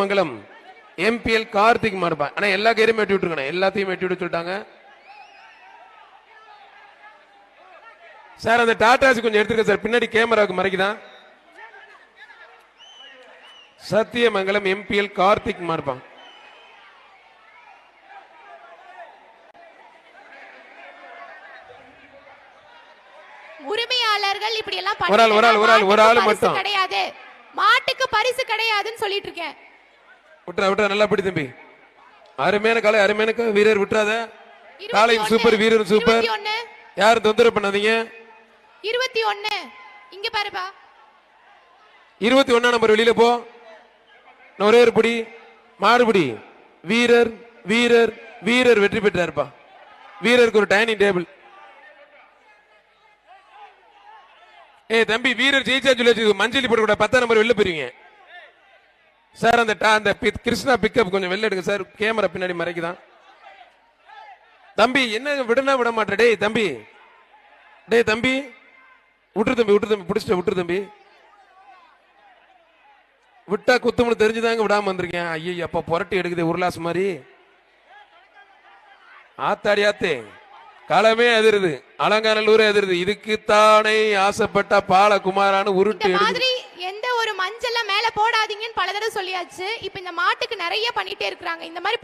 மங்கலம் MPL Karthik மாறுபா. ஆனா எல்லா கயிறையும் வெட்டி விட்டுருக்கணும் எல்லாத்தையும் வெட்டி விட சொல்லிட்டாங்க. சார் அந்த டாடாஸ் கொஞ்சம் எடுத்துக்க சார். பின்னாடி கேமராவுக்கு மறைக்குதான் சத்தியமங்கலம் எம்பிஎல் கார்த்திக் மாறுபான் உரிமையாளர்கள் இப்படி எல்லாம் ஒரு ஆள், ஒரு ஆள், ஒரு ஆள், ஒரு ஆள் மாட்டுக்கு பரிசு மட்டும். கிடையாது. மாட்டுக்கு பரிசு கிடையாதுன்னு சொல்லிட்டு இருக்கேன். விட்டுறா விட்டுறா நல்லா பிடி தம்பி. அருமையான காலை அருமையான வீரர் விட்டுறாத. காலையும் சூப்பர் வீரரும் சூப்பர் யாரும் தொந்தரவு பண்ணாதீங்க. இருபத்தி ஒண்ணு. இங்க பாருப்பா. இருபத்தி ஒண்ணா நம்பர் வெளியில போ. ஒரே ஒரு பிடி. மாறுபடி வீரர் வீரர் வீரர் வெற்றி பெற்றாருப்பா. வீரருக்கு ஒரு டைனிங் டேபிள் ஏய் தம்பி வீரர் ஜெயிச்சா சொல்லி. மஞ்சளி போட்டு கூட பத்தாம் நம்பர் வெளில போயிருவீங்க. சார் அந்த அந்த கிருஷ்ணா பிக்கப் கொஞ்சம் வெளில எடுங்க சார். கேமரா பின்னாடி மறைக்குதான். தம்பி என்ன விடனா விட மாட்டேன். டேய் தம்பி. டேய் தம்பி. விட்டுரு தம்பி விட்டுரு தம்பி. பிடிச்சிட்ட விட்டுரு தம்பி. விட்டா குத்தும்னு தெரிஞ்சுதாங்க விடாம வந்திருக்கேன். ஐயோ அப்ப புரட்டி எடுக்குது உருளாஸ் மாதிரி. ஆத்தாடி ஆத்தே. களமே எதிருது அலங்காநல்லூரே எதிருது இதுக்கு தானே ஆசைப்பட்ட பால குமாரான்னு இந்த உருட்டு எடுக்குது ஒரு மஞ்சள்ல மேல போடாதீங்கன்னு பல தடவை சொல்லியாச்சு. இப்ப இந்த மாட்டுக்கு நிறைய பண்ணிட்டே இருக்கிறாங்க. இந்த மாதிரி